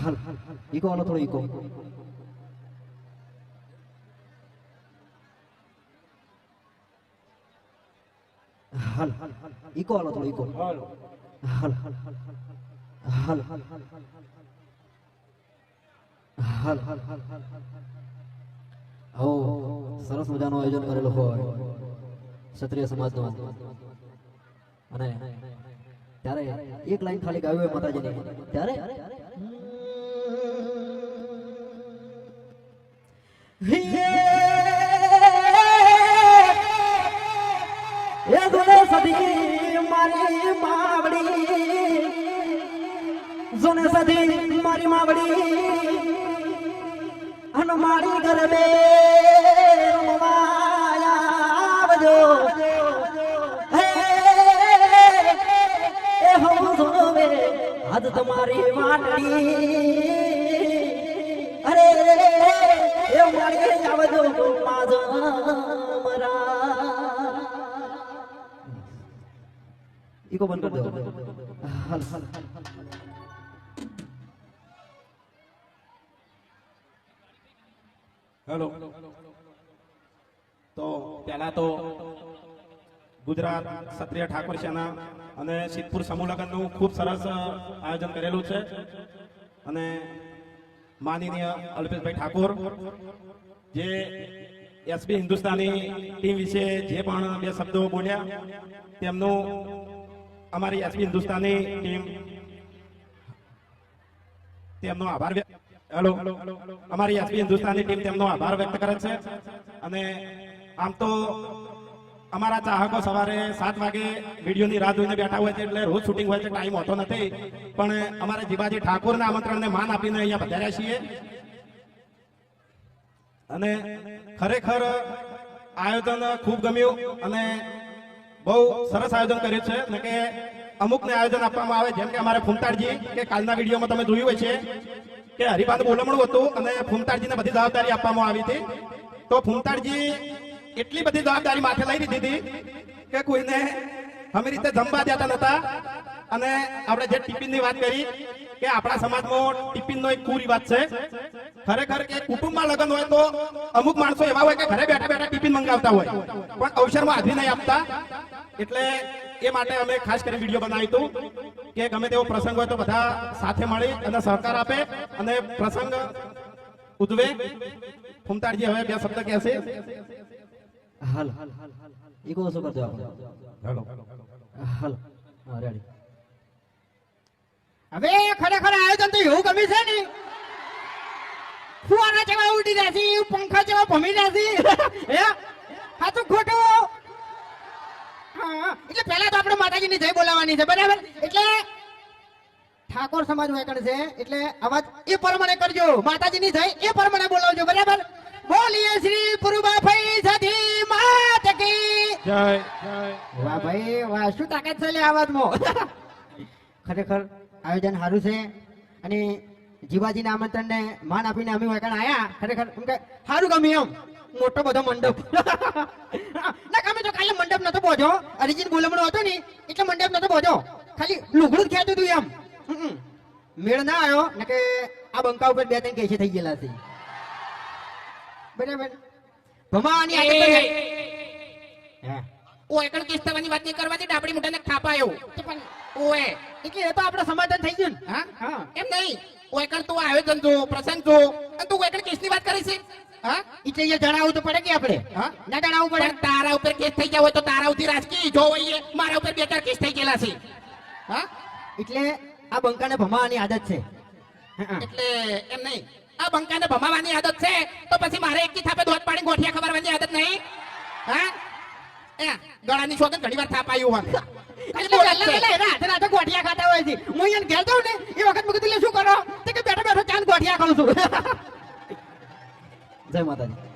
હાલ ઈકો વાળો થોડો ઈકો હાલ ઈકો વાળો થોડો ઈકો હાલ હાલ હાલ હાલ હો સરસ મજાનું આયોજન કરેલું હોય ક્ષત્રિય સમાજનું અને ત્યારે એક લાઈન ખાલી ગાયું હોય માતાજીની. ત્યારે સદી મારી માવડી જોને સદી મારી માવડી અને મારી ગરબે આવજો હે હમ જોવે આજ તમારી વાટડી એ મારી આવજો માજ ઈકો બંધ કરી દો હેલો. તો પહેલા તો ગુજરાત ક્ષત્રિય ઠાકોર સેના અને સિદ્ધપુર સમૂહ લગ્નનું ખૂબ સરસ આયોજન કરેલું છે. અને માનનીય અલ્પેશભાઈ ઠાકોર, જે એસબી હિન્દુસ્તાની ટીમ વિશે જે પણ બે શબ્દો બોલ્યા, તેમનું અમારી એસબી હિન્દુસ્તાની ટીમ તેમનો આભાર હેલો, અમારી એસબી હિન્દુસ્તાની ટીમ તેમનો આભાર વ્યક્ત કરે છે. અને આમ તો અમારા ચાહકો સવારે સાત વાગે વિડીયોની રાહ જોઈને બેઠા હોય છે એટલે રોજ શૂટિંગ હોય છે ટાઈમ હોતો નથી. પણ અમારે જીવાજી ઠાકોરના આમંત્રણને માન આપીને અહીંયા પધાર્યા છીએ. અને ખરેખર આયોજન ખૂબ ગમ્યું અને બહુ સરસ આયોજન કર્યું છે. અને કે અમુકને આયોજન આપવામાં આવે, જેમ કે અમારે ફૂમતાડજી, કે કાલના વિડીયોમાં તમે જોયું હોય છે કે હરિભાન બોલમણું હતું અને ફૂમતાડજીને બધી જવાબદારી આપવામાં આવી હતી. તો ફૂમતાડજી એટલી બધી જવાબદારી માથે લઈ લીધી હતી કે કોઈને અમે રીતે જમવા દેતા નતા અને આપણે જે ટિફિનની વાત કરી કે આપણા સમાજમાં ટિફિનનો એક કુરિવાજ છે. ખરેખર કે કુટુંબમાં લગ્ન હોય તો અમુક માણસો એવા હોય કે ઘરે બેઠા બેઠા ટિફિન મંગાવતા હોય, પણ અવસરમાં હાજરી નહીં આપતા. એટલે એ માટે અમે ખાસ કરી વીડિયો બનાવ્યું હતું કે ગમે તેવો પ્રસંગ હોય તો બધા સાથે મળી અને સહકાર આપે અને પ્રસંગ ઉજવે. ફૂમતાડજી, હવે બે શબ્દ કહેશે. હાલ. ઈકો ઓછો કરજો આપણે. હેલો. રેડી હવે ખરેખર આયોજન તો એવું ગમે છે ને. ફુવારા જેવા ઉડી છે પંખા જેવા ભમી છે. હે? આ તો ખોટું. હા, એટલે પહેલા તો આપણે માતાજીની જય બોલાવવાની છે બરાબર? એટલે ઠાકોર સમાજ વેકણ છે એટલે અવાજ એ પ્રમાણે કરજો. માતાજીની જય એ પ્રમાણે બોલાવજો બરાબર? જય વાહ ભાઈ વાહ. શું તાકાત છે લે આવાજમાં ખરેખર આયોજન સારું છે. અને જીવાજીના આમંત્રણને માન આપીને અમે વળગાડ આયા. ખરેખર એમ કે સારું ગમે એમ. મોટો બધો મંડપ. ના ગમે તો કાલે મંડપ નતો પહોંચો અરિજીન બોલમણો હતો ને એટલે મંડપ નતો પહોંચો ખાલી લુગડું જ તું હતું એમ. હમ. મેળ ના આવ્યો ને કે આ બંકા ઉપર બે ત્રણ કેસે થઈ ગયેલા છે. બરાબર? ભમાવાની આદત તો છે. હે. ઓ એકણ કેસ થવાની વાત નહીં કરવાથી ડાબડી મોઢાને થાપાયો એવું પણ ઓએ એટલે એ તો આપણે સમાધાન થઈ ગયું હા? હા. એમ નહીં. ઓ એકણ તું આયોજન જો પ્રસંગ જો. અને તું એકણ કેસની વાત કરી છે? હા? એટલે એ જણાવવું તો પડે કે આપણે? હા? ના જણાવવું પડે? તારા ઉપર કેસ થઈ ગયા હોય તો તારા ઉધી રાજકીય જો હોઈએ. મારા ઉપર બે ચાર કેસ થઈ ગયેલા છે. હા? એટલે આ બંકાને ભમાવાની આદત છે. હા, એટલે એમ નહીં. આ બંકાને ભમાવાની આદત છે તો પછી મારે એક થાપે દોધ પાડી ગોઠિયા ખબરવાની આદત નહીં. હા? ગળાની શોધન ઘણી વાર થાપાયું હોય. ગોઠિયા ખાતા હોય છે. હું એને ઘેર જાઉં ને એ વખત મેં કીધું શું કરો? કે બેઠો બેઠો ચાંદ ગોઠિયા ખાઉં છું. જય માતાજી.